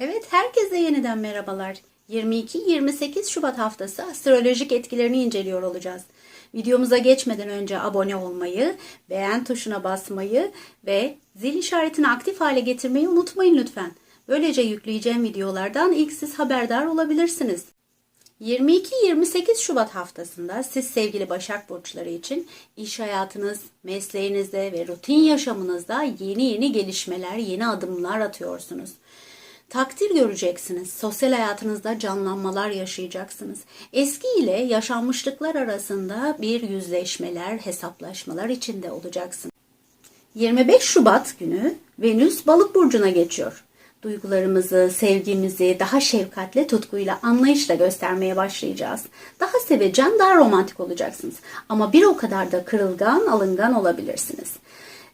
Evet, herkese yeniden merhabalar. 22-28 Şubat haftası astrolojik etkilerini inceliyor olacağız. Videomuza geçmeden önce abone olmayı, beğen tuşuna basmayı ve zil işaretini aktif hale getirmeyi unutmayın lütfen. Böylece yükleyeceğim videolardan ilk siz haberdar olabilirsiniz. 22-28 Şubat haftasında siz sevgili Başak Burçları için iş hayatınız, mesleğinizde ve rutin yaşamınızda yeni yeni gelişmeler, yeni adımlar atıyorsunuz. Takdir göreceksiniz. Sosyal hayatınızda canlanmalar yaşayacaksınız. Eski ile yaşanmışlıklar arasında bir yüzleşmeler, hesaplaşmalar içinde olacaksınız. 25 Şubat günü Venüs Balık burcuna geçiyor. Duygularımızı, sevgimizi daha şefkatle, tutkuyla, anlayışla göstermeye başlayacağız. Daha sevecen, daha romantik olacaksınız. Ama bir o kadar da kırılgan, alıngan olabilirsiniz.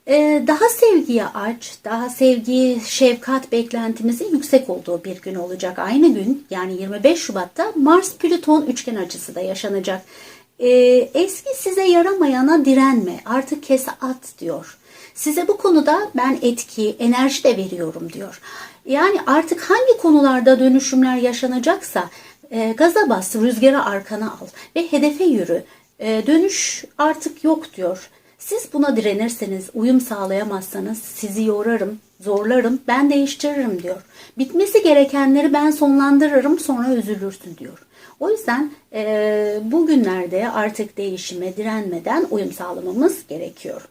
Ee, daha sevgiye aç, daha sevgi, şefkat beklentimizin yüksek olduğu bir gün olacak. Aynı gün yani 25 Şubat'ta Mars-Plüton üçgen açısı da yaşanacak. Ee, eski size yaramayana direnme, artık kes at diyor. Size bu konuda ben etki, enerji de veriyorum diyor. Yani artık hangi konularda dönüşümler yaşanacaksa e, gaza bas, rüzgara arkana al ve hedefe yürü. E, dönüş artık yok diyor. Siz buna direnirseniz, uyum sağlayamazsanız sizi yorarım, zorlarım, ben değiştiririm diyor. Bitmesi gerekenleri ben sonlandırırım, sonra üzülürsün diyor. O yüzden e, bugünlerde artık değişime direnmeden uyum sağlamamız gerekiyor.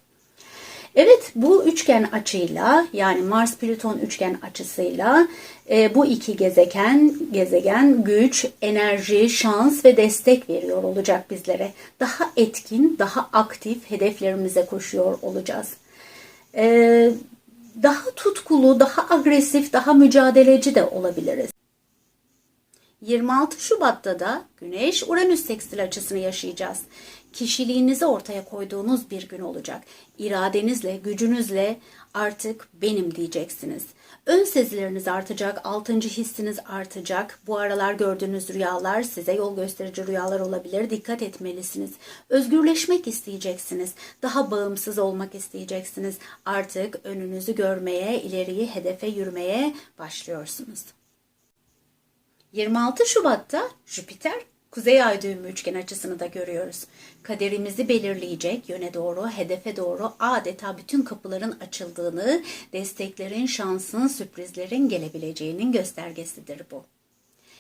Evet bu üçgen açıyla yani Mars Plüton üçgen açısıyla e, bu iki gezegen gezegen güç, enerji, şans ve destek veriyor olacak bizlere. Daha etkin, daha aktif hedeflerimize koşuyor olacağız. E, daha tutkulu, daha agresif, daha mücadeleci de olabiliriz. 26 Şubat'ta da Güneş Uranüs sekstil açısını yaşayacağız. Kişiliğinizi ortaya koyduğunuz bir gün olacak. İradenizle, gücünüzle artık benim diyeceksiniz. Ön sezileriniz artacak, altıncı hissiniz artacak. Bu aralar gördüğünüz rüyalar size yol gösterici rüyalar olabilir. Dikkat etmelisiniz. Özgürleşmek isteyeceksiniz. Daha bağımsız olmak isteyeceksiniz. Artık önünüzü görmeye, ileriyi hedefe yürümeye başlıyorsunuz. 26 Şubat'ta Jüpiter Kuzey Ay düğümü üçgen açısını da görüyoruz. Kaderimizi belirleyecek yöne doğru, hedefe doğru adeta bütün kapıların açıldığını, desteklerin, şansın, sürprizlerin gelebileceğinin göstergesidir bu.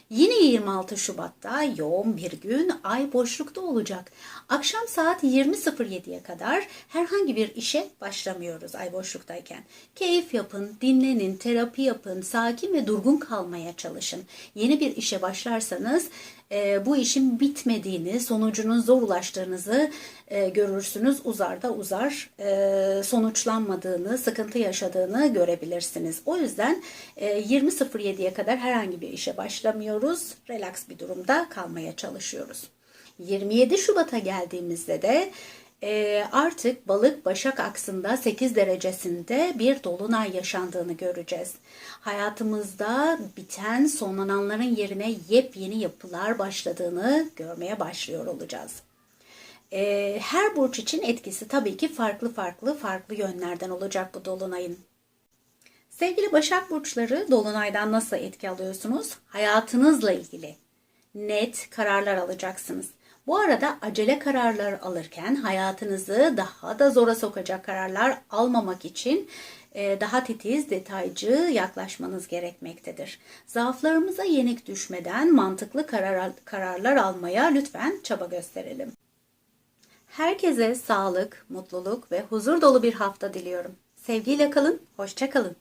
Yine 26 Şubat'ta yoğun bir gün ay boşlukta olacak. Akşam saat 20.07'ye kadar herhangi bir işe başlamıyoruz ay boşluktayken. Keyif yapın, dinlenin, terapi yapın, sakin ve durgun kalmaya çalışın. Yeni bir işe başlarsanız e, bu işin bitmediğini, sonucunun zor ulaştığınızı e, görürsünüz. Uzar da uzar e, sonuçlanmadığını, sıkıntı yaşadığını görebilirsiniz. O yüzden e, 20.07'ye kadar herhangi bir işe başlamıyoruz. Relax bir durumda kalmaya çalışıyoruz. 27 Şubat'a geldiğimizde de e, artık balık başak aksında 8 derecesinde bir dolunay yaşandığını göreceğiz. Hayatımızda biten sonlananların yerine yepyeni yapılar başladığını görmeye başlıyor olacağız. E, her burç için etkisi tabii ki farklı farklı farklı yönlerden olacak bu dolunayın. Sevgili Başak Burçları Dolunay'dan nasıl etki alıyorsunuz? Hayatınızla ilgili net kararlar alacaksınız. Bu arada acele kararlar alırken hayatınızı daha da zora sokacak kararlar almamak için e, daha titiz, detaycı yaklaşmanız gerekmektedir. Zaaflarımıza yenik düşmeden mantıklı karar, kararlar almaya lütfen çaba gösterelim. Herkese sağlık, mutluluk ve huzur dolu bir hafta diliyorum. Sevgiyle kalın, hoşça kalın.